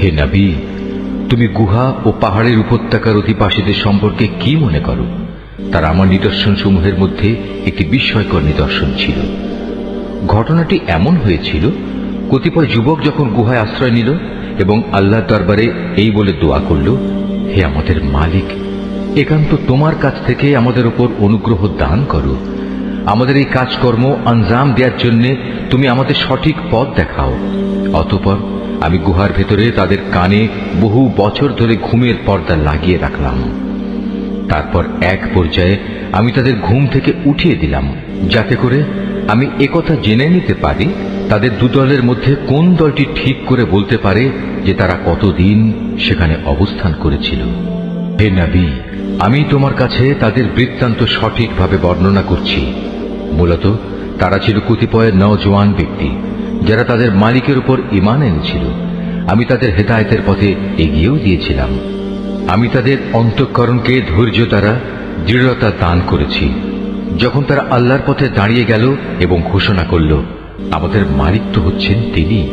হে নবী, তুমি গুহা ও পাহাড়ের উপত্যকার অধিবাসীদের সম্পর্কে কি মনে করো? তার আমার নিদর্শন সমূহের মধ্যে একটি বিস্ময়কর নিদর্শন ছিল। ঘটনাটি এমন হয়েছিল, কতিপয় যুবক যখন গুহায় আশ্রয় নিল এবং আল্লাহর দরবারে এই বলে দোয়া করল, হে আমাদের মালিক, একান্ত তোমার কাছ থেকে আমাদের উপর অনুগ্রহ দান করো। আমাদের এই কাজকর্ম আঞ্জাম দেওয়ার জন্য তুমি আমাদের সঠিক পথ দেখাও। অতপর আমি গুহার ভেতরে তাদের কানে বহু বছর ধরে ঘুমের পর্দা লাগিয়ে রাখলাম। তারপর এক পর্যায়ে আমি তাদের ঘুম থেকে উঠিয়ে দিলাম, যাতে করে আমি একথা জেনে নিতে পারি, তাদের দুদলের মধ্যে কোন দলটি ঠিক করে বলতে পারে যে তারা কতদিন সেখানে অবস্থান করেছিল। হে নবী, আমি তোমার কাছে তাদের বৃত্তান্ত সঠিকভাবে বর্ণনা করছি। মূলত তারা ছিল কতিপয় নজওয়ান ব্যক্তি। যারা তাদের মালিকের উপর ইমান এনেছিল, আমি তাদের হেদায়তের পথে এগিয়েও দিয়েছিলাম। আমি তাদের অন্তঃকরণকে ধৈর্য দ্বারা দৃঢ়তা দান করেছি। যখন তারা আল্লাহর পথে দাঁড়িয়ে গেল এবং ঘোষণা করল, আমাদের মালিক তো হচ্ছেন তিনি,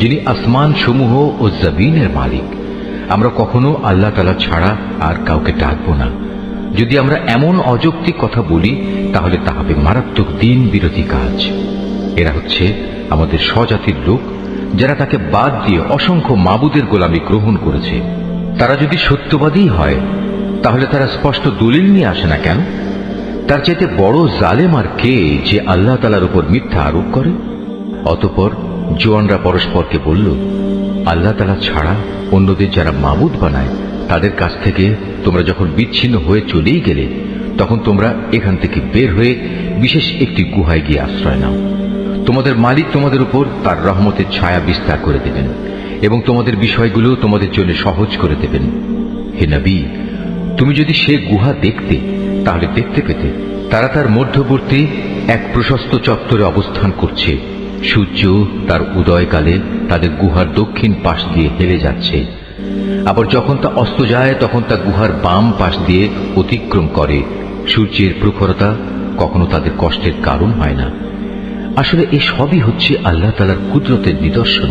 যিনি আসমান সমূহ ও জমিনের মালিক। আমরা কখনো আল্লাহ তালা ছাড়া আর কাউকে ডাকব না। যদি আমরা এমন অযৌক্তিক কথা বলি, তাহলে তা হবে মারাত্মক দিন বিরোধী কাজ। এরা হচ্ছে আমাদের স্বজাতির লোক, যারা তাকে বাদ দিয়ে অসংখ্য মাবুদের গোলামি গ্রহণ করেছে। তারা যদি সত্যবাদী হয়, তাহলে তারা স্পষ্ট দলিল নিয়ে আসে না কেন? তার চাইতে বড় জালেম আর কে যে আল্লাহ তালার উপর মিথ্যা আরোপ করে? অতপর জোয়ানরা পরস্পরকে বলল, আল্লাহ তালা ছাড়া অন্যদের যারা মাবুদ বানায়, তাদের কাছ থেকে তোমরা যখন বিচ্ছিন্ন হয়ে চলেই গেলে, তখন তোমরা এখান থেকে বের হয়ে বিশেষ একটি গুহায় গিয়ে আশ্রয় নাও। তোমাদের মালিক তোমাদের উপর তার রহমতের ছায়া বিস্তার করে দেবেন এবং তোমাদের বিষয়গুলো তোমাদের জন্য সহজ করে দেবেন। হে নবী, তুমি যদি সে গুহা দেখতে, তাহলে দেখতে পেতে তারা তার মধ্যবর্তী এক প্রশস্ত চত্বরে অবস্থান করছে। সূর্য তার উদয়কালে তাদের গুহার দক্ষিণ পাশ দিয়ে হেলে যাচ্ছে। আবার যখন তা অস্ত যায়, তখন তা গুহার বাম পাশ দিয়ে অতিক্রম করে। সূর্যের প্রখরতা কখনো তাদের কষ্টের কারণ হয় না। আসলে এ সবই হচ্ছে আল্লাহ তালার কুদরতের নিদর্শন।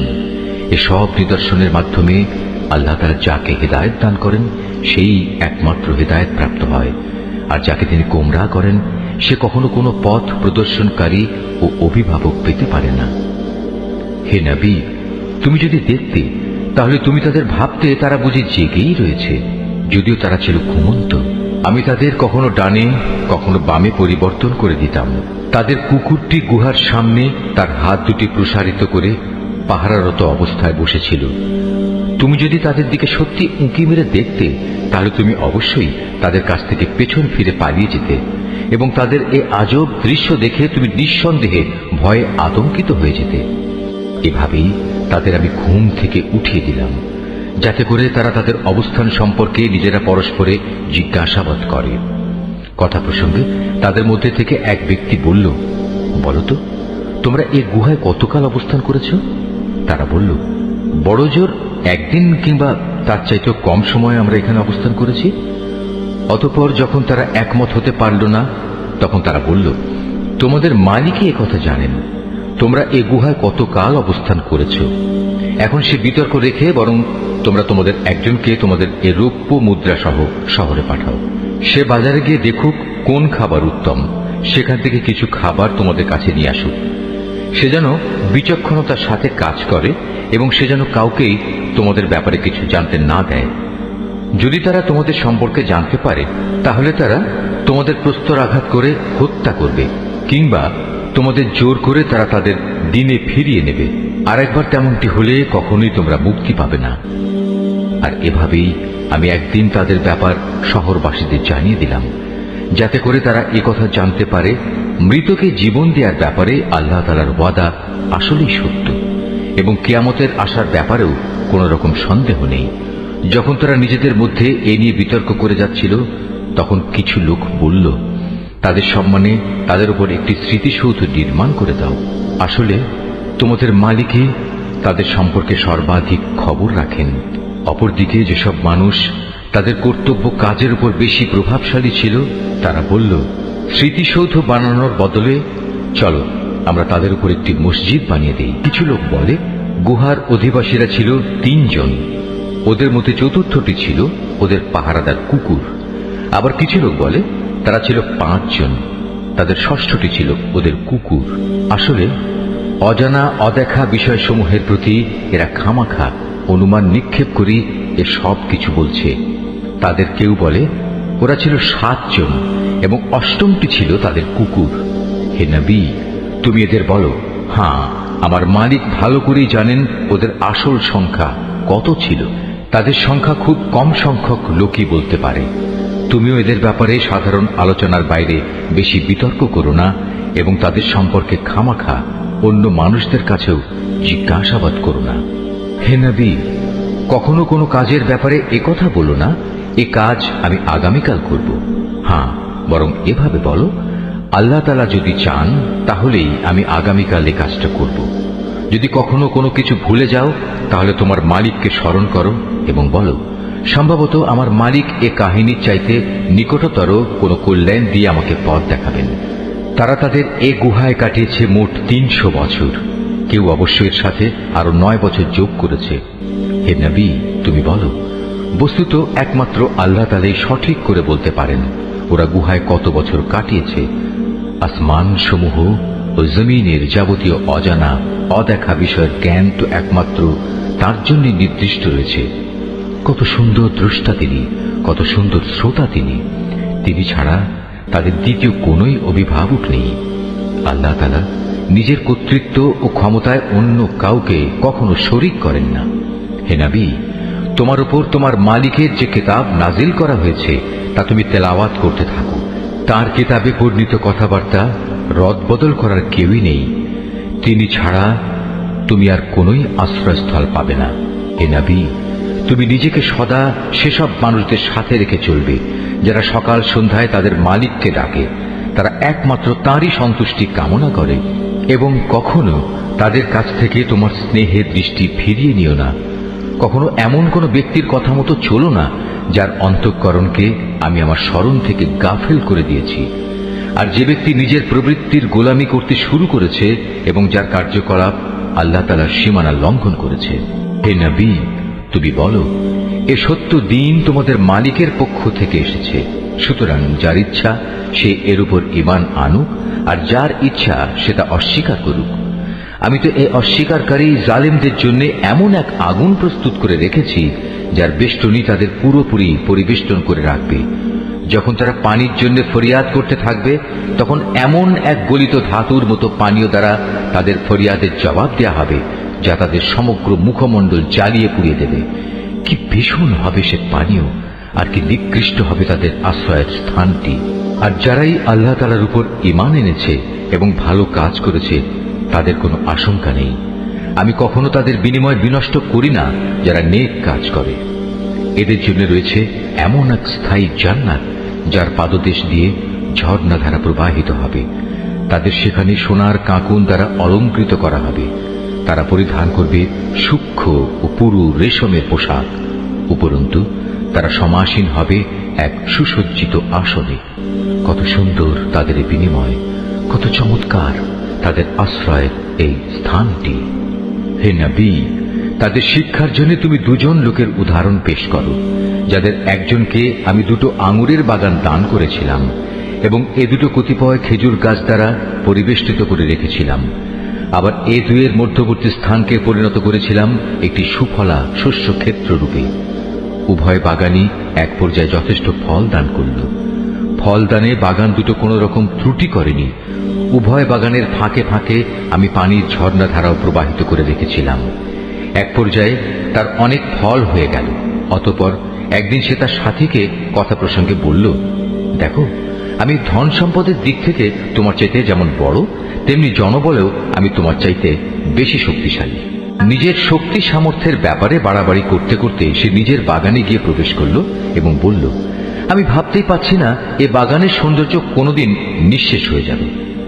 এ সব নিদর্শনের মাধ্যমে আল্লাহ তালা যাকে হেদায়ত দান করেন, সেই একমাত্র হেদায়ত প্রাপ্ত হয়। আর যাকে তিনি গোমরা করেন, সে কখনো কোনো পথ প্রদর্শনকারী ও অভিভাবক পেতে পারে না। হে নবী, তুমি যদি দেখতে, তাহলে তুমি তাদের ভাবতে তারা বুঝি জেগেই রয়েছে, যদিও তারা ছিল ঘুমন্ত। আমি তাদের কখনো ডানে, কখনো বামে পরিবর্তন করে দিতাম। তাদের কুকুরটি গুহার সামনে তার হাত দুটি প্রসারিত করে পাহারারত অবস্থায় বসেছিল। তুমি যদি তাদের দিকে সত্যি উঁকি মেরে দেখতে, তাহলে তুমি অবশ্যই তাদের কাছ থেকে পেছন ফিরে পালিয়ে যেতে এবং তাদের এ আজব দৃশ্য দেখে তুমি নিঃসন্দেহে ভয়ে আতঙ্কিত হয়ে যেতে। এভাবেই তাদের আমি ঘুম থেকে উঠিয়ে দিলাম, যাতে করে তারা তাদের অবস্থান সম্পর্কে নিজেরা পরস্পরে জিজ্ঞাসাবাদ করে। কথা প্রসঙ্গে তাদের মধ্যে থেকে এক ব্যক্তি বলল বলতো তোমরা এই গুহায় কতকাল অবস্থান করেছ? তারা বলল, বড় জোর একদিন কিংবা তার চাইতেও কম সময় আমরা এখানে অবস্থান করেছি। অতপর যখন তারা একমত হতে পারল না, তখন তারা বলল, তোমাদের মালিকই কথা জানেন। তোমরা এ গুহায় কতকাল অবস্থান করেছ? এখন সে বিতর্ক রেখে বরং তোমরা তোমাদের একজনকে তোমাদের এ রৌপ্য মুদ্রা সহ শহরে পাঠাও। সে বাজারে গিয়ে দেখুক কোন খাবার উত্তম। সেখান থেকে কিছু খাবার তোমাদের কাছে নিয়ে আসুক। সে যেন বিচক্ষণতার সাথে কাজ করে এবং সে যেন কাউকেই তোমাদের ব্যাপারে কিছু জানতে না দেয়। যদি তারা তোমাদের সম্পর্কে জানতে পারে, তাহলে তারা তোমাদের প্রস্তর আঘাত করে হত্যা করবে, কিংবা তোমাদের জোর করে তারা তাদের দিনে ফিরিয়ে নেবে। আর একবার তেমনটি হলে কখনোই তোমরা মুক্তি পাবে না। আর এভাবেই আমি একদিন তাদের ব্যাপার শহরবাসীদের জানিয়ে দিলাম, যাতে করে তারা কথা জানতে পারে মৃতকে জীবন দেওয়ার ব্যাপারে আল্লাহ তালার ওয়াদা আসলেই সত্য এবং কেয়ামতের আসার ব্যাপারেও কোন রকম সন্দেহ নেই। যখন তারা নিজেদের মধ্যে এ নিয়ে বিতর্ক করে যাচ্ছিল, তখন কিছু লোক বলল, তাদের সম্মানে তাদের উপর একটি স্মৃতিসৌধ নির্মাণ করে দাও। আসলে তোমাদের মালিকই তাদের সম্পর্কে সর্বাধিক খবর রাখেন। অপরদিকে যেসব মানুষ তাদের কর্তব্য কাজের উপর বেশি প্রভাবশালী ছিল, তারা বলল, স্মৃতিসৌধ বানানোর বদলে, চলো, আমরা তাদের উপর একটি মসজিদ বানিয়ে দিই। কিছু লোক বলে, গুহার অধিবাসীরা ছিল তিনজন। ওদের মধ্যে চতুর্থটি ছিল ওদের পাহারাদার কুকুর। আবার কিছু লোক বলে, তারা ছিল পাঁচজন। তাদের ষষ্ঠটি ছিল ওদের কুকুর। আসলে, অজানা, অদেখা বিষয়সমূহের প্রতি এরা খামাখা। অনুমান নিক্ষেপ করি, এ সব কিছু বলছে। তাদের কেউ বলে, ওরা ছিল সাতজন এবং অষ্টমটি ছিল তাদের কুকুর। হে নবী, তুমি এদের বলো হ্যাঁ আমার মালিক ভালো করেই জানেন ওদের আসল সংখ্যা কত ছিল। তাদের সংখ্যা খুব কম সংখ্যক লোকই বলতে পারে। তুমিও এদের ব্যাপারে সাধারণ আলোচনার বাইরে বেশি বিতর্ক করো না এবং তাদের সম্পর্কে খামাখা অন্য মানুষদের কাছেও জিজ্ঞাসাবাদ করো না। হে নবী, কখনো কোনো কাজের ব্যাপারে কথা বলো না, এ কাজ আমি আগামীকাল করব। হ্যাঁ বরং এভাবে বলো, আল্লাহ তালা যদি চান, তাহলেই আমি আগামীকাল এ কাজটা করব। যদি কখনো কোনো কিছু ভুলে যাও, তাহলে তোমার মালিককে স্মরণ করো এবং বলো, সম্ভবত আমার মালিক এ কাহিনীর চাইতে নিকটতর কোনো কল্যাণ দিয়ে আমাকে পথ দেখাবেন। তারা তাদের এ গুহায় কাটিয়েছে মোট তিনশো বছর। কেউ অবশ্য এর সাথে আরও নয় বছর যোগ করেছে। হে নবী, তুমি বলো, বস্তুত একমাত্র আল্লাহ তালাই সঠিক করে বলতে পারেন, ওরা গুহায় কত বছর কাটিয়েছে। আসমান সমূহ ও জমিনের যাবতীয় অজানা, অদেখা বিষয়ের জ্ঞান তো একমাত্র, তার জন্য নির্দিষ্ট রয়েছে। কত সুন্দর দ্রষ্টা তিনি, কত সুন্দর শ্রোতা তিনি। তিনি ছাড়া তাদের দ্বিতীয় কোনোই অভিভাবক নেই। আল্লাহ তালা নিজের কর্তৃত্ব ও ক্ষমতায় অন্য কাউকে কখনো শরিক করেন না। হে নাবি, তোমার উপর তোমার মালিকের যে কিতাব নাজিল করা হয়েছে, তা তুমি তেলাওয়াত করতে থাকো। তার কিতাবে বর্ণিত কথাবার্তা রদবদল করার কেউই নেই। তিনি ছাড়া তুমি আর কোনোই আশ্রয়স্থল পাবে না। হে নাবি, তুমি নিজেকে সদা সেসব মানুষদের সাথে রেখে চলবে, যারা সকাল সন্ধ্যায় তাদের মালিককে ডাকে। তারা একমাত্র তাঁরই সন্তুষ্টি কামনা করে। এবং কখনো তাদের কাছ থেকে তোমার স্নেহের দৃষ্টি ফিরিয়ে নিও না। কখনো এমন কোনো ব্যক্তির কথা মতো চলো না, যার অন্তঃকরণকে আমি আমার স্মরণ থেকে গাফেল করে দিয়েছি। আর যে ব্যক্তি নিজের প্রবৃত্তির গোলামি করতে শুরু করেছে এবং যার কার্যকলাপ আল্লাহ তালার সীমানা লঙ্ঘন করেছে। হে নবী, তুমি বলো, এ সত্য দিন তোমাদের মালিকের পক্ষ থেকে এসেছে। সুতরাং যার ইচ্ছা সে এর উপর ইমান আনুক, আর যার ইচ্ছা সেটা অস্বীকার করুক। আমি তো এই অস্বীকারী জালেমদের জন্য এমন এক আগুন প্রস্তুত করে রেখেছি, যার বেষ্টনী তাদের পুরোপুরি পরিবেষ্টন করে রাখবে। যখন তারা পানির জন্য ফরিয়াদ করতে থাকবে, তখন এমন এক গলিত ধাতুর মতো পানীয় দ্বারা তাদের ফরিয়াদের জবাব দেয়া হবে, যা তাদের সমগ্র মুখমণ্ডল জ্বালিয়ে পুড়িয়ে দেবে। কি ভীষণ হবে সে পানীয়! আর কি নিকৃষ্ট হবে তাদের আশ্রয়ের স্থানটি। আর যারাই আল্লাহ তালার উপর ইমান এনেছে এবং ভালো কাজ করেছে, তাদের কোনো আশঙ্কা নেই। আমি কখনো তাদের বিনিময় বিনষ্ট করি না, যারা নেক কাজ করে। এদের জন্য রয়েছে এমন এক স্থায়ী জান্নাত, যার পাদদেশ দিয়ে ঝর্ণাধারা প্রবাহিত হবে। তাদের সেখানে সোনার কাঁকুন দ্বারা অলঙ্কৃত করা হবে। তারা পরিধান করবে সূক্ষ্ম ও পুরু রেশমের পোশাক। উপরন্তু তারা সমাসীন হবে এক সুসজ্জিত আসনে। কত সুন্দর তাদের বিনিময়, কত চমৎকার তাদের আশ্রয়ের এই স্থানটি। হে নবী, তাদের শিক্ষার জন্য তুমি দুজন লোকের উদাহরণ পেশ করো, যাদের একজনকে আমি দুটো আঙুরের বাগান দান করেছিলাম এবং এ দুটো কতিপয় খেজুর গাছ দ্বারা পরিবেষ্টিত করে রেখেছিলাম। আবার এ দুয়ের মধ্যবর্তী স্থানকে পরিণত করেছিলাম একটি সুফলা শস্য ক্ষেত্র রূপে উভয় বাগানই এক পর্যায়ে যথেষ্ট ফল দান করল। ফলদানে বাগান দুটো কোনো রকম ত্রুটি করেনি। উভয় বাগানের ফাঁকে ফাঁকে আমি পানির ঝর্ণাধারাও প্রবাহিত করে রেখেছিলাম। এক পর্যায়ে তার অনেক ফল হয়ে গেল। অতপর একদিন সে তার সাথীকে কথা প্রসঙ্গে বলল, দেখো, আমি ধন সম্পদের দিক থেকে তোমার চাইতে যেমন বড়, তেমনি জনবলেও আমি তোমার চাইতে বেশি শক্তিশালী। নিজের শক্তি সামর্থ্যের ব্যাপারে বাড়াবাড়ি করতে করতে সে নিজের বাগানে গিয়ে প্রবেশ করল এবং বলল, আমি ভাবতেই পাচ্ছি না, এ বাগানের সৌন্দর্য কোনোদিন নিঃশেষ হয়ে যাবে।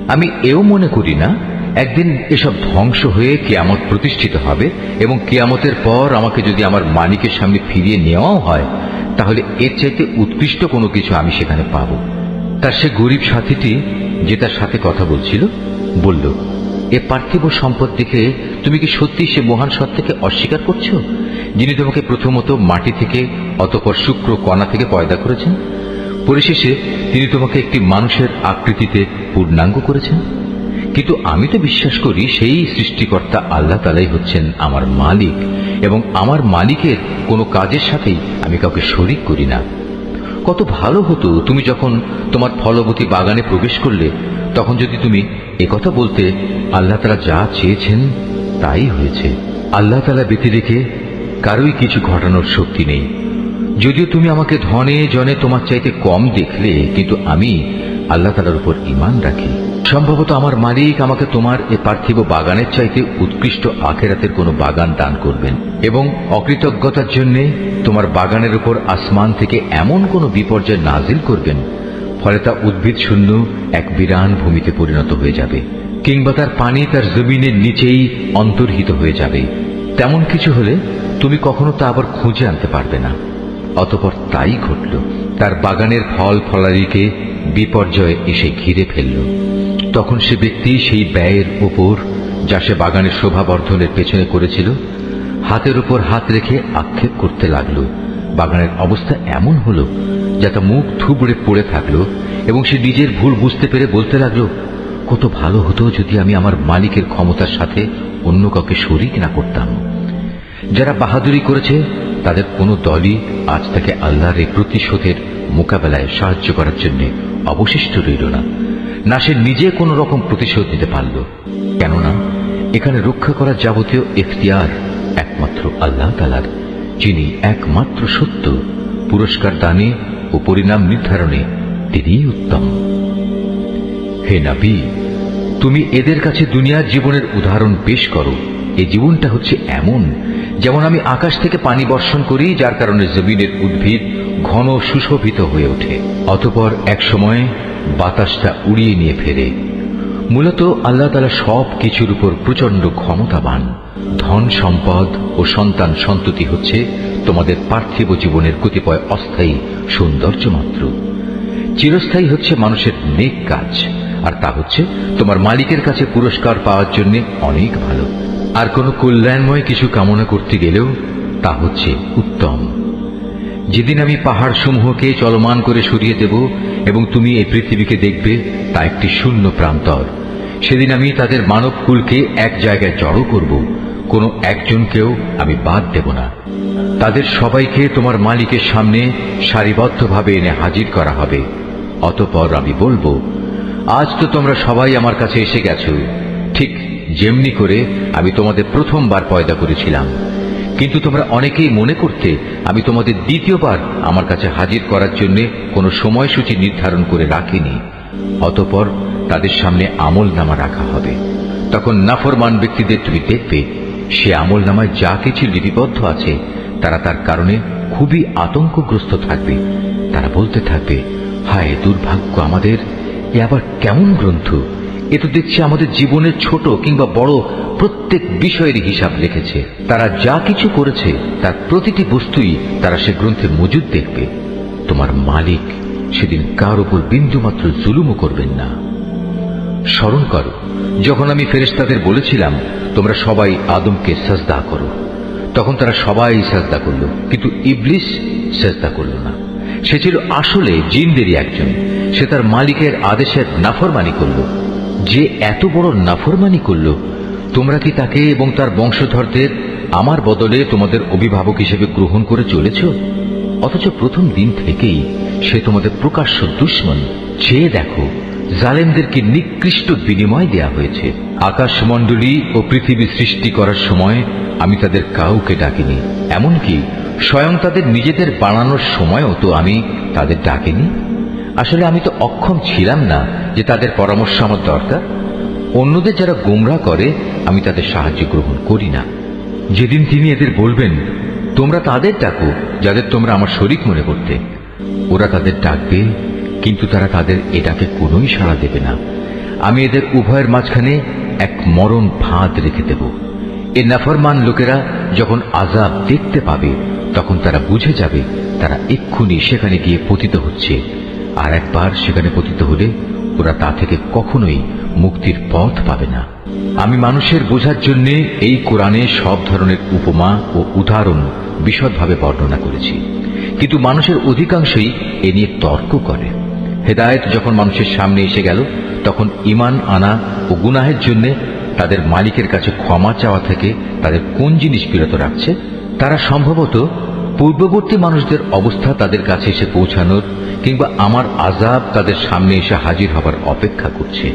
আমি এও মনে করি না, একদিন এসব ধ্বংস হয়ে কেয়ামত প্রতিষ্ঠিত হবে এবং কেয়ামতের পর আমাকে যদি আমার মালিকের সামনে ফিরিয়ে নেওয়াও হয়, তাহলে এর চাইতে উৎকৃষ্ট কোনো কিছু আমি সেখানে পাব। তার সে গরিব সাথীটি, যে তার সাথে কথা বলছিল, বলল এ পার্থিব সম্পদ দেখে তুমি কি সত্যি সে মহান সত্তাকে অস্বীকার করছ? যিনি তোমাকে প্রথমত মাটি থেকে অতপর শুক্র কণা থেকে পয়দা করেছেন, পরিশেষে তিনি তোমাকে একটি মানুষের আকৃতিতে পূর্ণাঙ্গ করেছেন। কিন্তু আমি তো বিশ্বাস করি সেই সৃষ্টিকর্তা আল্লাহ তালাই হচ্ছেন আমার মালিক এবং আমার মালিকের কোনো কাজের সাথেই আমি কাউকে শরিক করি না। কত ভালো হতো তুমি যখন তোমার ফলবতী বাগানে প্রবেশ করলে তখন যদি তুমি একথা বলতে আল্লাহ তালা যা চেয়েছেন তাই হয়েছে। আল্লাহ তালা ব্যতি রেখে কারোই কিছু ঘটানোর শক্তি নেই। যদিও তুমি আমাকে ধনে জনে তোমার চাইতে কম দেখলে, কিন্তু আমি আল্লাহ তালার উপর ইমান রাখি। সম্ভবত আমার মালিক আমাকে তোমার এ পার্থিব বাগানের চাইতে উৎকৃষ্ট আখেরাতের কোনো বাগান দান করবেন এবং অকৃতজ্ঞতার জন্য তোমার বাগানের উপর আসমান থেকে এমন কোনো বিপর্যয় নাজিল করবেন ফলে তা উদ্ভিদ শূন্য এক বিরান ভূমিতে পরিণত হয়ে যাবে, কিংবা তার পানি তার জমিনের নিচেই অন্তর্হিত হয়ে যাবে। তেমন কিছু হলে তুমি কখনো তা আবার খুঁজে আনতে পারবে না। অতপর তাই ঘটল, তার বাগানের ফল ফলারিকে বিপর্যয় এসে ঘিরে ফেলল। তখন সে ব্যক্তি সেই ব্যয়ের উপর, যা সে বাগানের শোভা বর্ধনের পেছনে করেছিল, হাতের উপর হাত রেখে আক্ষেপ করতে লাগল। বাগানের অবস্থা এমন হলো যাতে মুখ থুবড়ে পড়ে থাকল এবং সে নিজের ভুল বুঝতে পেরে বলতে লাগল, কত ভালো হতো যদি আমি আমার মালিকের ক্ষমতার সাথে অন্য কাউকে শরিক না করতাম। যারা বাহাদুরি করেছে, তাদের কোনো দলই আজ তাকে আল্লাহর এই প্রতিশোধের মোকাবেলায় সাহায্য করার জন্য অবশিষ্ট রইল না। না, সে নিজে কোনো রকম প্রতিশোধ নিতে পারল। কেননা, এখানে রক্ষা করার যাবতীয় এখতিয়ার একমাত্র আল্লাহ তালার যিনি একমাত্র সত্য। পুরস্কার দানে ও পরিণাম নির্ধারণে তিনিই উত্তম। হে নাবি, তুমি এদের কাছে দুনিয়ার জীবনের উদাহরণ পেশ করো। এই জীবনটা হচ্ছে এমন, যেমন আমি আকাশ থেকে পানি বর্ষণ করি, যার কারণে জমিনের উদ্ভিদ ঘন সুশোভিত হয়ে ওঠে। অতপর এক সময় বাতাসটা উড়িয়ে নিয়ে ফেরে। মূলত আল্লাহ তালা সব কিছুর উপর প্রচণ্ড ক্ষমতাবান। ধন সম্পদ ও সন্তান সন্ততি হচ্ছে তোমাদের পার্থিব জীবনের কতিপয় অস্থায়ী সৌন্দর্য মাত্র চিরস্থায়ী হচ্ছে মানুষের নেক কাজ, আর তা হচ্ছে তোমার মালিকের কাছে পুরস্কার পাওয়ার জন্য অনেক ভালো। আর কোনো কল্যাণময় কিছু কামনা করতে গেলেও তা হচ্ছে উত্তম। যেদিন আমি পাহাড় সমূহকে চলমান করে সরিয়ে দেব এবং তুমি এই পৃথিবীকে দেখবে, তা একটি শূন্য প্রান্তর। সেদিন আমি তাদের মানব কুলকে এক জায়গায় জড়ো করব, কোনো একজনকেও আমি বাদ দেব না। তাদের সবাইকে তোমার মালিকের সামনে সারিবদ্ধভাবে এনে হাজির করা হবে। অতপর আমি বলব, আজ তো তোমরা সবাই আমার কাছে এসে গেছো। ঠিক যেমনি করে আমি তোমাদের প্রথমবার পয়দা করেছিলাম। কিন্তু তোমরা অনেকেই মনে করতে আমি তোমাদের দ্বিতীয়বার আমার কাছে হাজির করার জন্য কোনো সময়সূচি নির্ধারণ করে রাখিনি। অতপর তাদের সামনে আমল নামা রাখা হবে। তখন নাফরমান ব্যক্তিদের তুমি দেখবে, সে আমল নামায় যা কিছু লিপিবদ্ধ আছে তারা তার কারণে খুবই আতঙ্কগ্রস্ত থাকবে। তারা বলতে থাকবে, হায় দুর্ভাগ্য আমাদের। এ আবার কেমন গ্রন্থ? এ তো দেখছি আমাদের জীবনের ছোট কিংবা বড় প্রত্যেক বিষয়ের হিসাব রেখেছে। তারা যা কিছু করেছে, তার প্রতিটি বস্তুই তারা সে গ্রন্থে মজুদ দেখবে। তোমার মালিক সেদিন কার উপর বিন্দুমাত্র জুলুমও করবেন না। স্মরণ করো, যখন আমি ফেরেশতাদের বলেছিলাম, তোমরা সবাই আদমকে সাজদা করো। তখন তারা সবাই সাজদা করল, কিন্তু ইবলিস সাজদা করল না। সে ছিল আসলে জিনদেরই একজন। সে তার মালিকের আদেশের নাফরমানি করল। যে এত বড় নাফরমানি করল, তোমরা কি তাকে এবং তার বংশধরদের আমার বদলে তোমাদের অভিভাবক হিসেবে গ্রহণ করে চলেছ? অথচ প্রথম দিন থেকেই সে তোমাদের প্রকাশ্য দুশ্মন। চেয়ে দেখো, জালেমদেরকে নিকৃষ্ট বিনিময় দেয়া হয়েছে। আকাশমণ্ডলী ও পৃথিবী সৃষ্টি করার সময় আমি তাদের কাউকে ডাকিনি, এমনকি স্বয়ং তাদের নিজেদের বানানোর সময়ও তো আমি তাদের ডাকিনি। আসলে আমি তো অক্ষম ছিলাম না যে তাদের পরামর্শ আমার দরকার। অন্যদের যারা গোমরা করে, আমি তাদের সাহায্য গ্রহণ করি না। যেদিন তিনি এদের বলবেন, তোমরা তাদের ডাকো, যাদের তোমরা আমার শরিক মনে করতে। ওরা তাদের ডাকবে, কিন্তু তারা তাদের এটাকে কোনোই সাড়া দেবে না। আমি এদের উভয়ের মাঝখানে এক মরণ ফাঁদ রেখে দেব। এ নাফরমান লোকেরা যখন আজাব দেখতে পাবে, তখন তারা বুঝে যাবে তারা এক্ষুনি সেখানে গিয়ে পতিত হচ্ছে। আর একবার সেখানে পতিত হলে ওরা তা থেকে কখনোই মুক্তির পথ পাবে না। আমি মানুষের বোঝার জন্য এই কোরআনে সব ধরনের উপমা ও উদাহরণ বিশদভাবে বর্ণনা করেছি। কিন্তু মানুষের অধিকাংশই এ নিয়ে তর্ক করে। হেদায়েত যখন মানুষের সামনে এসে গেল, তখন ইমান আনা ও গুনাহের জন্য তাদের মালিকের কাছে ক্ষমা চাওয়া থেকে তাদের কোন জিনিস বিরত রাখছে? তারা সম্ভবত পূর্ববর্তী মানুষদের অবস্থা তাদের কাছে এসে পৌঁছানোর কিংবা আমার আজাব তাদের সামনে এসে হাজির হবার অপেক্ষা করছে।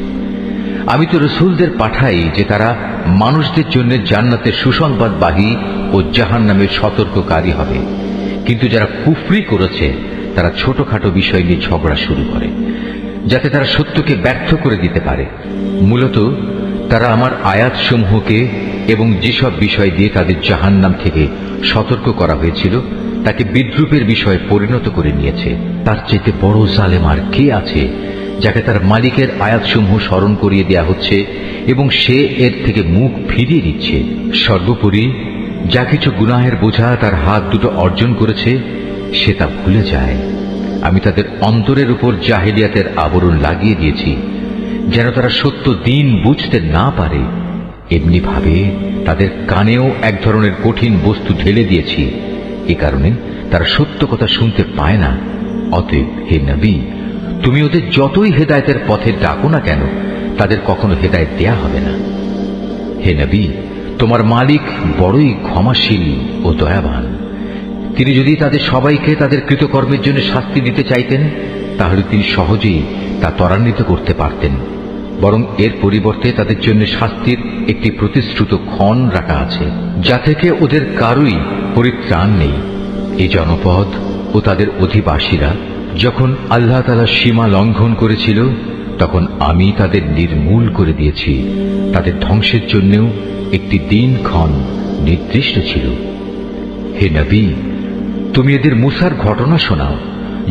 আমি তো রসুলদের পাঠাই যে তারা মানুষদের জন্য জান্নাতের সুসংবাদবাহী ও জাহান নামের সতর্ককারী হবে। কিন্তু যারা কুফরি করেছে, তারা ছোটখাটো বিষয় নিয়ে ঝগড়া শুরু করে, যাতে তারা সত্যকে ব্যর্থ করে দিতে পারে। মূলত তারা আমার আয়াতসমূহকে এবং যেসব বিষয় দিয়ে তাদের জাহান্নাম থেকে সতর্ক করা হয়েছিল, তাকে বিদ্রুপের বিষয়ে পরিণত করে নিয়েছে। তার চাইতে বড় জালেম আর কে আছে, যাকে তার মালিকের আয়াতসমূহ স্মরণ করিয়ে দেয়া হচ্ছে এবং সে এর থেকে মুখ ফিরিয়ে দিচ্ছে? সর্বোপরি, যা কিছু গুনাহের বোঝা তার হাত দুটো অর্জন করেছে, সে তা ভুলে যায়। আমি তাদের অন্তরের উপর জাহেলিয়াতের আবরণ লাগিয়ে দিয়েছি। যেন তারা সত্য দিন বুঝতে না পারে, এমনি ভাবে তাদের কানেও এক ধরনের কঠিন বস্তু ঢেলে দিয়েছি। এ কারণে তারা সত্য কথা শুনতে পায় না। অতএব হে নবী, তুমি ওদের যতই হেদায়তের পথে ডাকো না কেন, তাদের কখনো হেদায়ত দেয়া হবে না। হে নবী, তোমার মালিক বড়ই ক্ষমাশীল ও দয়াবান। তিনি যদি তাদের সবাইকে তাদের কৃতকর্মের জন্য শাস্তি দিতে চাইতেন, তাহলে তিনি সহজেই তা ত্বরান্বিত করতে পারতেন। বরং এর পরিবর্তে তাদের জন্য শাস্তির একটি প্রতিশ্রুত ক্ষণ রাখা আছে, যা থেকে ওদের কারুই পরিত্রাণ নেই। এই জনপদ ও তাদের অধিবাসীরা যখন আল্লাহ তালা সীমা লঙ্ঘন করেছিল, তখন আমি তাদের নির্মূল করে দিয়েছি। তাদের ধ্বংসের জন্যও একটি দিন ক্ষণ নির্দিষ্ট ছিল। হে নবী, তুমি এদের মুসার ঘটনা শোনাও।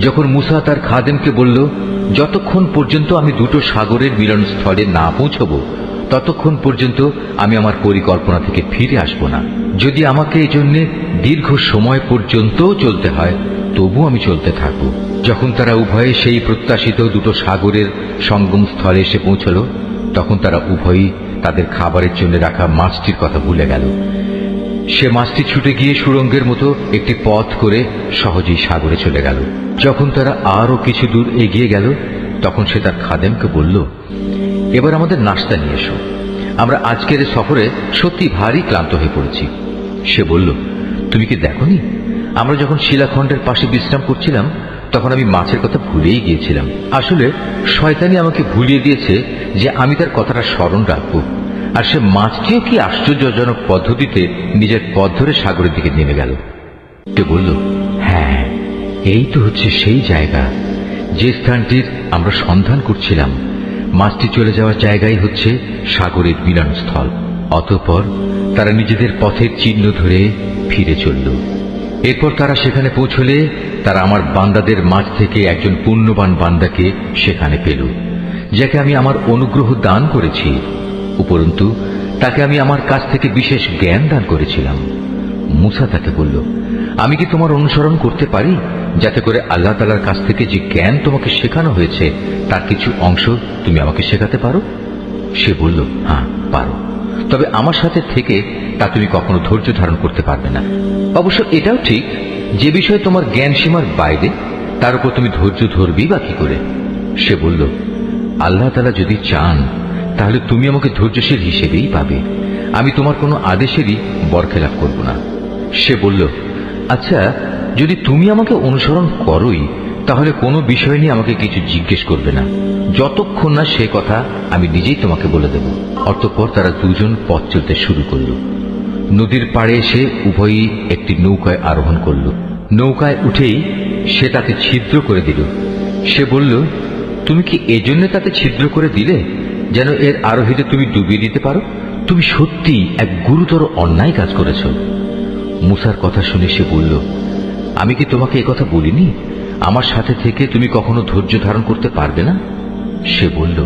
যখন মুসা তার খাদেমকে বলল, যতক্ষণ পর্যন্ত আমি দুটো সাগরের মিলনস্থলে না পৌঁছব, ততক্ষণ পর্যন্ত আমি আমার পরিকল্পনা থেকে ফিরে আসব না। যদি আমাকে এই জন্যে দীর্ঘ সময় পর্যন্তও চলতে হয়, তবু আমি চলতে থাকব। যখন তারা উভয়ে সেই প্রত্যাশিত দুটো সাগরের সঙ্গম স্থলে এসে পৌঁছল, তখন তারা উভয়ই তাদের খাবারের জন্য রাখা মাছটির কথা ভুলে গেল। সে মাছটি ছুটে গিয়ে সুরঙ্গের মতো একটি পথ করে সহজেই সাগরে চলে গেল। যখন তারা আরও কিছু দূর এগিয়ে গেল, তখন সে তার খাদেমকে বলল, এবার আমাদের নাস্তা নিয়ে এসো। আমরা আজকের সফরে সত্যি ভারী ক্লান্ত হয়ে পড়েছি। সে বলল, তুমি কি দেখনি? আমরা যখন শিলাখণ্ডের পাশে বিশ্রাম করছিলাম, তখন আমি মাছের কথা ভুলেই গিয়েছিলাম। আসলে শয়তানি আমাকে ভুলিয়ে দিয়েছে যে আমি তার কথাটা স্মরণ রাখব। আর সে মাছটিও কি আশ্চর্যজনক পদ্ধতিতে নিজের পথ ধরে সাগরের দিকে নেমে গেল। সে বলল হ্যাঁ এই তো হচ্ছে সেই জায়গা। যে স্থানটির আমরা সন্ধান করছিলাম, মাছটি চলে যাওয়ার জায়গাই হচ্ছে সাগরের মিলনস্থল। অতঃপর তারা নিজেদের পথের চিহ্ন ধরে ফিরে চলল। এরপর তারা সেখানে পৌঁছলে তারা আমার বান্দাদের মাঝ থেকে একজন পুণ্যবান বান্দাকে সেখানে পেল, যাকে আমি আমার অনুগ্রহ দান করেছি। উপরন্তু, তাকে আমি আমার কাছ থেকে বিশেষ জ্ঞান দান করেছিলাম। মুসা তাকে বলল, আমি কি তোমার অনুসরণ করতে পারি? যাতে করে আল্লাহ তালার কাছ থেকে যে জ্ঞান তোমাকে শেখানো হয়েছে, তার কিছু অংশ তুমি আমাকে শেখাতে পারো? সে বলল হ্যাঁ পারো। তবে আমার সাথে থেকে তা তুমি কখনো ধৈর্য ধারণ করতে পারবে না। অবশ্য এটাও ঠিক যে বিষয়ে তোমার জ্ঞান সীমার বাইরে, তার উপর তুমি ধৈর্য ধরবি বা কি করে? সে বলল, আল্লাহ তালা যদি চান তাহলে তুমি আমাকে ধৈর্যশীল হিসেবেই পাবে। আমি তোমার কোনো আদেশেরই বরখেলাপ করব না। সে বলল আচ্ছা যদি তুমি আমাকে অনুসরণ করোই, তাহলে কোনো বিষয় নিয়ে আমাকে কিছু জিজ্ঞেস করবে না। যতক্ষণ না সে কথা আমি নিজেই তোমাকে বলে দেব। অতঃপর তারা দুজন পথ চলতে শুরু করল। নদীর পাড়ে এসে উভয়ই একটি নৌকায় আরোহণ করল। নৌকায় উঠেই সে তাকে ছিদ্র করে দিল। সে বলল, তুমি কি এজন্য তাতে ছিদ্র করে দিলে? যেন এর আরোহীতে তুমি ডুবিয়ে দিতে পারো। তুমি সত্যি এক গুরুতর অন্যায় কাজ করেছ। মুসার কথা শুনে সে বলল, আমি কি তোমাকে কথা বলিনি? আমার সাথে থেকে তুমি কখনো ধৈর্য ধারণ করতে পারবে না? সে বলল,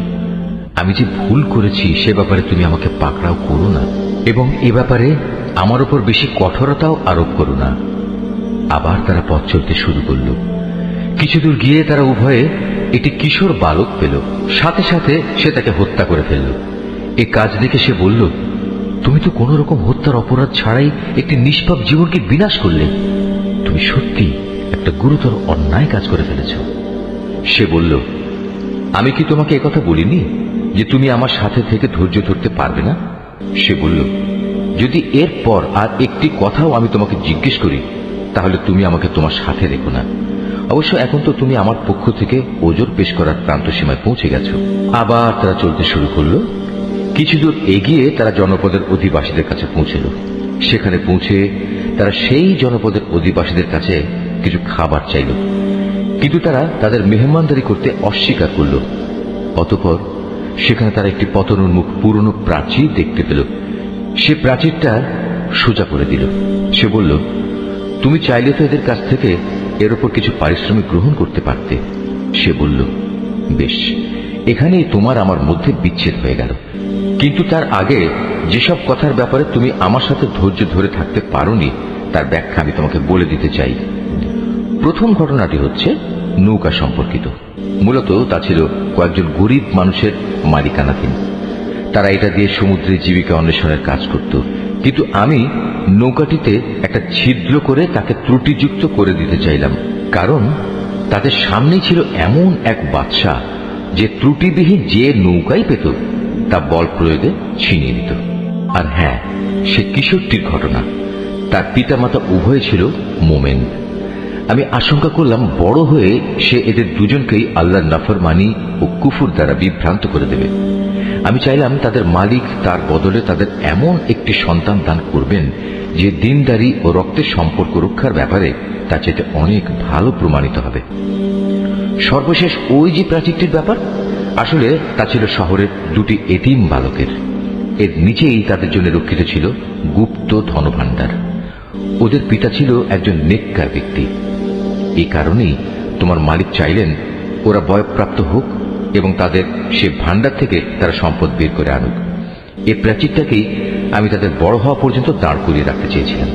আমি যে ভুল করেছি, সে ব্যাপারে তুমি আমাকে পাকড়াও করো না এবং এ ব্যাপারে আমার উপর বেশি কঠোরতাও আরোপ করো না। আবার তারা পথ চলতে শুরু করল। কিছু দূর গিয়ে তারা উভয়ে একটি কিশোর বালক পেল। সাথে সাথে সে তাকে হত্যা করে ফেলল। এ কাজ দেখে সে বলল, তুমি তো কোনো রকম হত্যার অপরাধ ছাড়াই একটি নিষ্পাপ জীবনকে বিনাশ করলে। তুমি সত্যি একটা গুরুতর অন্যায় কাজ করে ফেলেছ। সে বলল, আমি কি তোমাকে একথা বলিনি যে তুমি আমার সাথে থেকে ধৈর্য ধরতে পারবে না? সে বলল, যদি এরপর আর একটি কথাও আমি তোমাকে জিজ্ঞেস করি, তাহলে তুমি আমাকে তোমার সাথে রেখো না। অবশ্য এখন তো তুমি আমার পক্ষ থেকে ওজোর পেশ করার প্রান্ত সীমায় পৌঁছে গেছো। আবার তারা চলতে শুরু করল। কিছু দূর এগিয়ে তারা জনপদের অধিবাসীদের কাছে পৌঁছল। সেখানে পৌঁছে তারা সেই জনপদের অধিবাসীদের কাছে কিছু খাবার চাইল। কিন্তু তারা তাদের মেহমানদারি করতে অস্বীকার করল। অতপর সেখানে তারা একটি পতনোন্মুখ পুরনো প্রাচীর দেখতে পেল। সে প্রাচীরটা সোজা করে দিল। সে বলল, তুমি চাইলে তো এদের কাছ থেকে এর উপর কিছু পারিশ্রমিক গ্রহণ করতে পারতে। সে বলল, বেশ, এখানেই তোমার আমার মধ্যে বিচ্ছেদ হয়ে গেল। কিন্তু তার আগে যেসব কথার ব্যাপারে তুমি আমার সাথে ধৈর্য ধরে থাকতে পারোনি, তার ব্যাখ্যা আমি তোমাকে বলে দিতে চাই। প্রথম ঘটনাটি হচ্ছে নৌকা সম্পর্কিত। মূলত তা ছিল কয়েকজন গরিব মানুষের মালিকানাধীন। তারা এটা দিয়ে সমুদ্রে জীবিকা অন্বেষণের কাজ করত। কিন্তু আমি নৌকাটিতে একটা ছিদ্র করে তাকে ত্রুটিযুক্ত করে দিতে চাইলাম, কারণ তাদের সামনেই ছিল এমন এক বাদশা যে ত্রুটিবিহীন যে নৌকাই পেত, তা বল প্রয়োগে ছিনিয়ে দিত আর হ্যাঁ সে কিশোরটির ঘটনা। তার পিতামাতা উভয় ছিল মোমেন। আমি আশঙ্কা করলাম, বড় হয়ে সে এদের দুজনকেই আল্লাহর নাফরমানি ও কুফুর দ্বারা বিভ্রান্ত করে দেবে। আমি চাইলাম তাদের মালিক তার বদলে তাদের এমন একটি সন্তান দান করবেন যে দিনদারি ও রক্তের সম্পর্ক রক্ষার ব্যাপারে তা চেয়ে অনেক ভালো প্রমাণিত হবে। সর্বশেষ ওই যে প্রাচীরটির ব্যাপার? আসলে তা ছিল শহরের দুটি এতিম বালকের। এর নিচেই তাদের জন্য রক্ষিত ছিল গুপ্ত ধনভাণ্ডার। ওদের পিতা ছিল একজন নেককার ব্যক্তি। এই কারণেই তোমার মালিক চাইলেন ওরা বয়প্রাপ্ত হোক এবং তাদের সে ভাণ্ডার থেকে তারা সম্পদ বের করে আনুক। এই প্রাচীরটাকেই আমি তাদের বড় হওয়া পর্যন্ত দাঁড় করিয়ে রাখতে চেয়েছিলাম।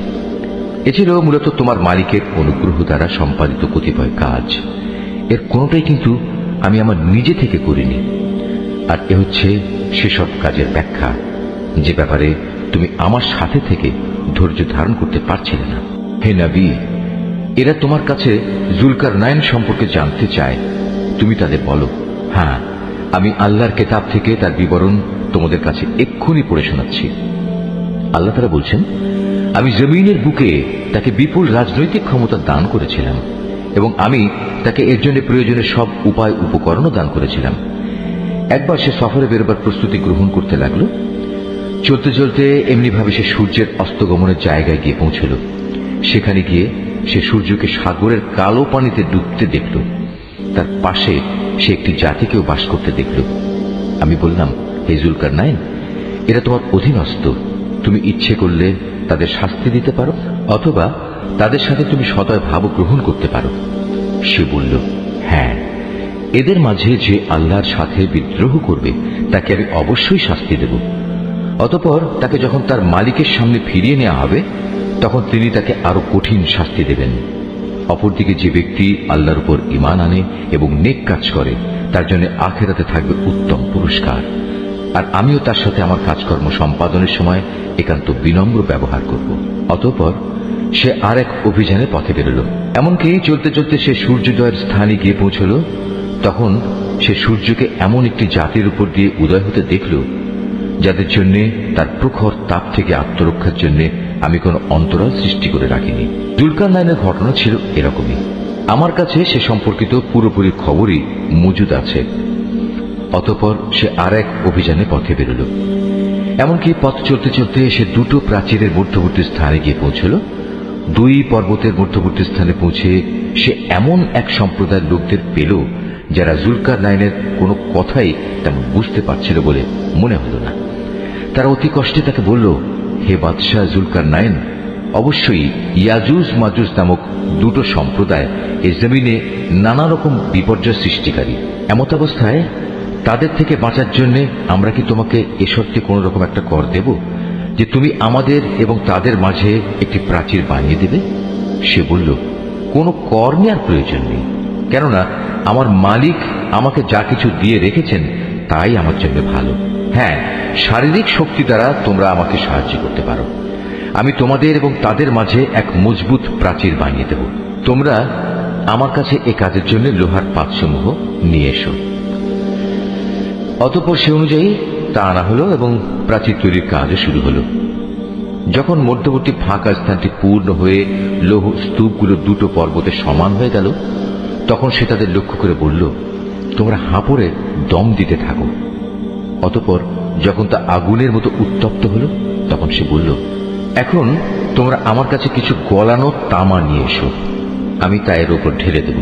এ ছিল মূলত তোমার মালিকের অনুগ্রহ দ্বারা সম্পাদিত কতিপয় কাজ। এর কোনোটাই কিন্তু আমি আমার নিজে থেকে করিনি। আর এ হচ্ছে সেসব কাজের ব্যাখ্যা, যে ব্যাপারে তুমি আমার সাথে থেকে ধৈর্য ধারণ করতে পারছিলে না। হে নবী, এরা তোমার কাছে জুলকার নায়ন সম্পর্কে জানতে চায়। তুমি তাদের বলো। হ্যাঁ আমি আল্লাহর কেতাব থেকে তার বিবরণ তোমাদের কাছে এক্ষুনি পড়ে শোনাচ্ছি। আল্লাহ তারা বলছেন, আমি জমিনের বুকে তাকে বিপুল রাজনৈতিক ক্ষমতা দান করেছিলাম এবং আমি তাকে এর জন্য প্রয়োজনের সব উপায় উপকরণও দান করেছিলাম। একবার সে সফরে বেরোবার প্রস্তুতি গ্রহণ করতে লাগল। চলতে চলতে এমনিভাবে সে সূর্যের অস্তগমনের জায়গায় গিয়ে পৌঁছল। সেখানে গিয়ে সে সূর্যকে সাগরের কালো পানিতে ডুবতে দেখল। তার পাশে সে একটি জাতিকেও বাস করতে দেখল। আমি বললাম, হে জুলকার নাইন, এরা তোমার অধীনস্থ। তুমি ইচ্ছে করলে তাদের শাস্তি দিতে পারো, অথবা তাদের সাথে তুমি সদয় ভাব গ্রহণ করতে পারো। সে বলল হ্যাঁ এদের মাঝে যে আল্লাহর সাথে বিদ্রোহ করবে, তাকে আমি অবশ্যই শাস্তি দেব। অতপর তাকে যখন তার মালিকের সামনে ফিরিয়ে নেওয়া হবে, তখন তিনি তাকে আরও কঠিন শাস্তি দেবেন। অপরদিকে যে ব্যক্তি আল্লাহর উপর ইমান আনে এবং নেক কাজ করে, তার জন্য আখেরাতে থাকবে উত্তম পুরস্কার। আর আমিও তার সাথে আমার কাজকর্ম সম্পাদনের সময় একান্ত বিনম্র ব্যবহার করব। অতঃপর সে আর এক অভিযানে পথে বেরোল। এমনকি চলতে চলতে সে সূর্যোদয়ের স্থানে গিয়ে পৌঁছল, তখন সে সূর্যকে এমন একটি জাতির উপর দিয়ে উদয় হতে দেখল, যাদের জন্য তার প্রখর তাপ থেকে আত্মরক্ষার জন্য আমি কোনো অন্তরাল সৃষ্টি করে রাখিনি। জুলকার নাইনের ঘটনা ছিল এরকমই। আমার কাছে সে সম্পর্কিত পুরোপুরি খবরই মজুদ আছে। অতপর সে আর এক অভিযানে পথে বেরোল। এমনকি পথ চলতে চলতে সে দুটো প্রাচীরের মধ্যবর্তী স্থানে গিয়ে পৌঁছল। দুই পর্বতের মধ্যবর্তী স্থানে পৌঁছে সে এমন এক সম্প্রদায়ের লোকদের পেল যারা জুলকার নাইনের কোনো কথাই তেমন বুঝতে পারছিল বলে মনে হল না। তারা অতি কষ্টে তাকে বলল হে বাদশাহ জুলকার নাইন অবশ্যই ইয়াজুজ মাজুজ নামক দুটো সম্প্রদায় এ জমিনে নানা রকম বিপর্যয় সৃষ্টিকারী। এমত অবস্থায় তাদের থেকে বাঁচার জন্য আমরা কি তোমাকে এ শর্তে কোন রকম একটা কর দেব, যে তুমি আমাদের এবং তাদের মাঝে একটি প্রাচীর বানিয়ে দেবে? সে বলল, কোনো কর নেওয়ার প্রয়োজন নেই, কেননা আমার মালিক আমাকে যা কিছু দিয়ে রেখেছেন তাই আমার জন্য ভালো। হ্যাঁ শারীরিক শক্তি দ্বারা তোমরা আমাকে সাহায্য করতে পারো। আমি তোমাদের এবং তাদের মাঝে এক মজবুত প্রাচীর বানিয়ে দেব। তোমরা আমার কাছে এ কাজের জন্য লোহার পাতসমূহ নিয়ে এসো। অতঃপর সে অনুযায়ী তা আনা হলো এবং প্রাচীর তৈরির কাজও শুরু হলো। যখন মধ্যবর্তী ফাঁকা স্থানটি পূর্ণ হয়ে লৌহ স্তূপগুলো দুটো পর্বতে সমান হয়ে গেল, তখন সে তাদের লক্ষ্য করে বলল, তোমরা হাঁপড়ে দম দিতে থাকো। অতঃপর যখন তা আগুনের মতো উত্তপ্ত হলো, তখন সে বলল, এখন তোমরা আমার কাছে কিছু গলানো তামা নিয়ে এসো, আমি তা এর উপর ঢেলে দেব।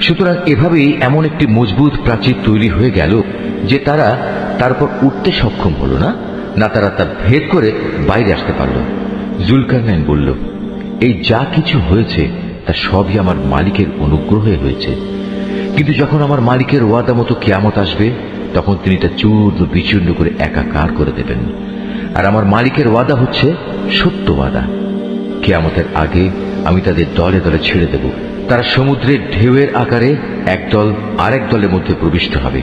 সুতরাং এভাবেই এমন একটি মজবুত প্রাচীর তৈরি হয়ে গেল যে তারা তারপর উঠতে সক্ষম হলো না না তারা তার ভেদ করে বাইরে আসতে পারল। জুলকারনাইন বলল, এই যা কিছু হয়েছে, তা সবই আমার মালিকের অনুগ্রহে হয়েছে। কিন্তু যখন আমার মালিকের ওয়াদা মতো কেয়ামত আসবে তখন তিনি তা চূর্ণ বিচূর্ণ করে একাকার করে দেবেন। আর আমার মালিকের ওয়াদা হচ্ছে সত্য ওয়াদা। কেয়ামতের আগে আমি তাদের দলে দলে ছেড়ে দেব। তারা সমুদ্রের ঢেউয়ের আকারে একদল আরেক দলের মধ্যে প্রবিষ্ট হবে।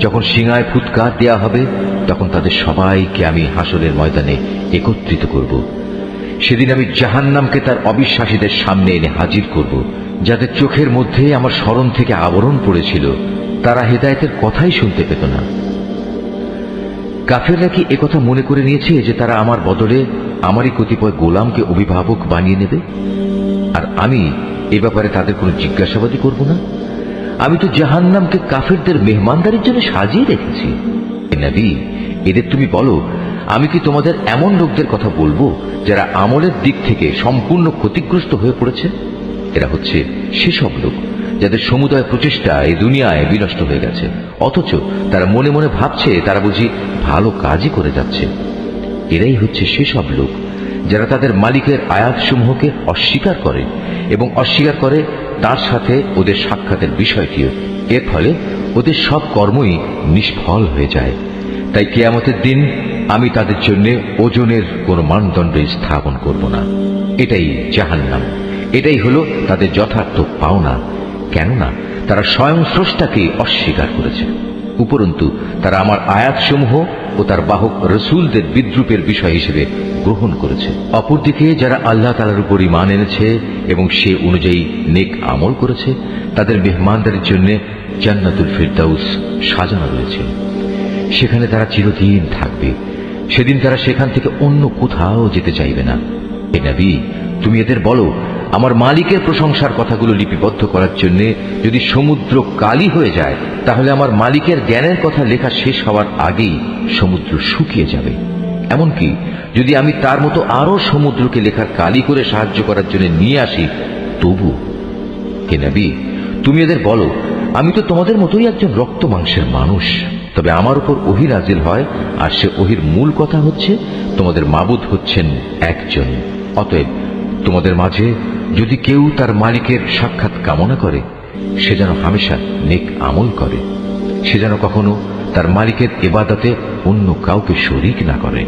যখন সিঙায় ফুৎকার দেয়া হবে, তখন তাদের সবাইকে আমি হাসরের ময়দানে একত্রিত করব। সেদিন আমি জাহান্নামকে তার অবিশ্বাসীদের সামনে এনে হাজির করব যাদের চোখের মধ্যে আমার স্মরণ থেকে আবরণ পড়েছিল। তারা হেদায়তের কথাই শুনতে পেত না। কাফেররা কি একথা মনে করে নিয়েছে যে তারা আমার বদলে আমারই কতিপয় গোলামকে অভিভাবক বানিয়ে নেবে? আর আমি এ ব্যাপারে তাদের কোনো জিজ্ঞাসাবাদই করব না। আমি তো জাহান্নামকে কাফেরদের মেহমানদারির জন্য সাজিয়ে রেখেছি। এদের তুমি বলো, আমি কি তোমাদের এমন লোকদের কথা বলব যারা আমলের দিক থেকে সম্পূর্ণ ক্ষতিগ্রস্ত হয়ে পড়েছে? এরা হচ্ছে সেসব লোক। যাদের সমুদায় প্রচেষ্টা এই দুনিয়ায় বিনষ্ট হয়ে গেছে। অথচ তারা মনে মনে ভাবছে, তারা বুঝি ভালো কাজই করে যাচ্ছে। এরাই হচ্ছে সেসব লোক যারা তাদের মালিকের আয়াতসমূহকে অস্বীকার করে এবং অস্বীকার করে তার সাথে ওদের সাক্ষাতের বিষয়টিও। এর ফলে ওদের সব কর্মই নিষ্ফল হয়ে যায়। তাই কেয়ামতের দিন আমি তাদের জন্য ওজনের কোনো মানদণ্ড স্থাপন করব না। এটাই জাহান্নাম। এটাই হলো তাদের যথার্থ পাওনা। কেননা তারা স্বয়ং স্রষ্টাকে অস্বীকার করেছে। উপরন্তু, তারা আমার আয়াতসমূহ ও তার বাহক রসুলদের বিদ্রুপের বিষয় হিসেবে গ্রহণ করেছে। অপরদিকে, যারা আল্লাহ তালার উপর ইমান এনেছে এবং সে অনুযায়ী নেক আমল করেছে, তাদের মেহমানদারির জন্য জান্নাতুল ফিরদাউস সাজানো রয়েছে। সেখানে তারা চিরদিন থাকবে। সেদিন তারা সেখান থেকে অন্য কোথাও যেতে চাইবে না। এ নবী, তুমি এদের বলো আমার মালিকের প্রশংসার কথাগুলো লিপিবদ্ধ করার জন্য যদি সমুদ্র কালি হয়ে যায়, তাহলে আমার মালিকের জ্ঞানের কথা লেখা শেষ হওয়ার আগেই সমুদ্র শুকিয়ে যাবে। এমনকি যদি আমি তার মতো আরও সমুদ্রকে লেখার কালি করে সাহায্য করার জন্য নিয়ে আসি, তবু, হে নবী, তুমি এদের বলো, আমি তো তোমাদের মতোই একজন রক্ত মাংসের মানুষ। তবে আমার উপর ওহি নাজিল হয়, আর সে ওহির মূল কথা হচ্ছে, তোমাদের মাবুদ হচ্ছেন একজন। অতএব তোমাদের মাঝে যদি কেউ তার মালিকের সাক্ষাৎ কামনা করে, সে যেন হামেশা নেক আমল করে। সে যেন কখনো তার মালিকের এবাদাতে অন্য কাউকে শরিক না করে।